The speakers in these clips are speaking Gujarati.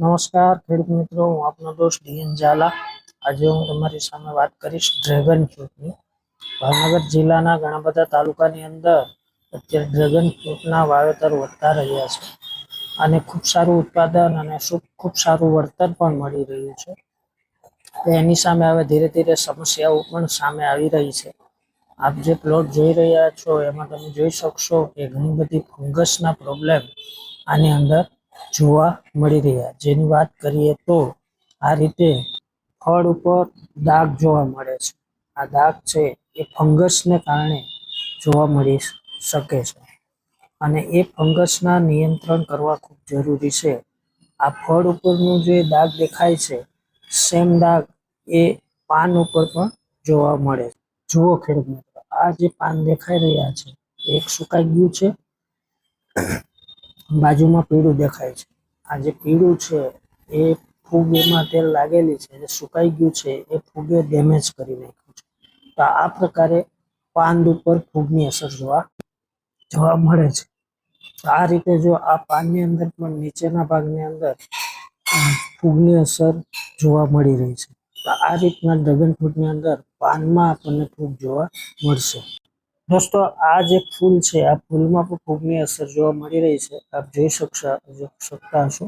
નમસ્કાર, ખેડૂત મિત્રો, હું આપનો દોસ્ત ડીએન ઝાલા. આજે હું તમારી સામે વાત કરીશ ડ્રેગન ફ્રૂટની. ભાવનગર જિલ્લાના ઘણા બધા તાલુકાની અંદર અત્યારે ડ્રેગન ફ્રૂટના વાવેતર વધતા રહ્યા છે. અને ખૂબ સારું ઉત્પાદન અને ખૂબ સારું વળતર પણ મળી રહ્યું છે. તો એની સામે હવે ધીરે ધીરે સમસ્યાઓ પણ સામે આવી રહી છે. આપ જે પ્લોટ જોઈ રહ્યા છો, એમાં તમે જોઈ શકશો કે ઘણી બધી ફંગસના પ્રોબ્લેમ આની અંદર જોવા મળી રહ્યા. જેની વાત કરીએ તો આ રીતે ફળ ઉપર દાગ જોવા મળે છે. આ દાગ છે એ ફંગસને કારણે જોવા મળી શકે છે. અને એ ફંગસના નિયંત્રણ કરવા ખૂબ જરૂરી છે. આ ફળ ઉપરનું જે દાગ દેખાય છે, સેમ દાગ એ પાન ઉપર પણ જોવા મળે છે. જુઓ ખેડૂત મિત્રો, આ જે પાન દેખાઈ રહ્યા છે એક સુકાઈ ગયું છે. બાજુમાં પીળું દેખાય છે. આ જે પીળું છે, એ ફૂગમાં તેલ લાગેલી છે જે સુકાઈ ગયું છે, એ ફૂગે ડેમેજ કરી નાખ્યું છે. તો આ પ્રકારે પાંદ ઉપર ફૂગની અસર જોવા જોવા મળે છે. આ રીતે જો આ પાનની અંદર પણ નીચેના ભાગની અંદર ફૂગની અસર જોવા મળી રહી છે. તો આ રીતના ડ્રેગન ફ્રૂટની અંદર પાનમાં આપણને ફૂગ જોવા મળશે. દોસ્તો, આ જે ફૂલ છે, આ ફૂલમાં પણ ફૂગની અસર જોવા મળી રહી છે. આપ જોઈ શકશો શકતા હશો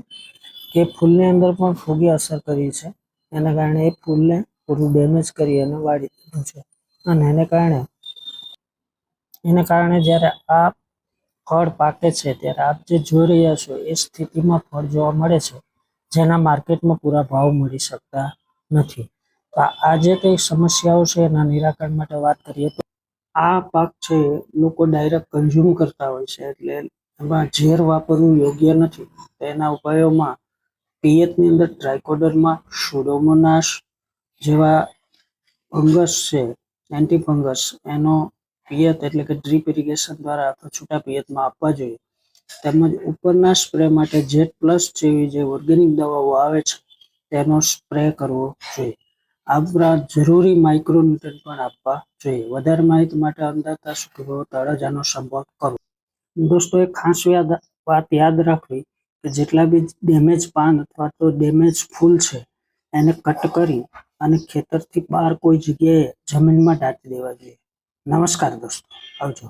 કે ફૂલની અંદર પણ ફૂગી અસર કરી છે. એના કારણે એ ફૂલને પૂરું ડેમેજ કરી અને વાળી દીધું છે. અને એને કારણે એને કારણે જ્યારે આ ફળ પાકે છે, ત્યારે આપ જે જોઈ રહ્યા છો, એ સ્થિતિમાં ફળ જોવા મળે છે, જેના માર્કેટમાં પૂરા ભાવ મળી શકતા નથી. આ જે કંઈ સમસ્યાઓ છે, એના નિરાકરણ માટે વાત કરીએ તો આ પાક છે લોકો ડાયરેક્ટ કન્ઝ્યુમ કરતા હોય છે એટલે એમાં ઝેર વાપરવું યોગ્ય નથી. એના ઉપાયોમાં પિયતની અંદર ટ્રાયકોડરમાં સુડોમોનાસ જેવા ફંગસ છે એન્ટી ફંગસ એનો પિયત એટલે કે ડ્રીપ ઇરિગેશન દ્વારા અથવા છૂટા પિયતમાં આપવા જોઈએ. તેમજ ઉપરના સ્પ્રે માટે જેટ પ્લસ જેવી જે ઓર્ગેનિક દવાઓ આવે છે, તેનો સ્પ્રે કરવો જોઈએ. આ ઉપરાંત જરૂરી માઇક્રોન્યુટ્રન પણ આપવા જોઈએ. વધારે માહિતી માટે અંદાજતા શુક્રો તળાજાનો સંપર્ક કરો. દોસ્તો, એક ખાસ યાદ, વાત યાદ રાખવી કે જેટલા બી ડેમેજ પાન અથવા તો ડેમેજ ફૂલ છે, એને કટ કરી અને ખેતરથી બહાર કોઈ જગ્યાએ જમીનમાં દાટી દેવા જોઈએ. નમસ્કાર દોસ્તો. આવજો.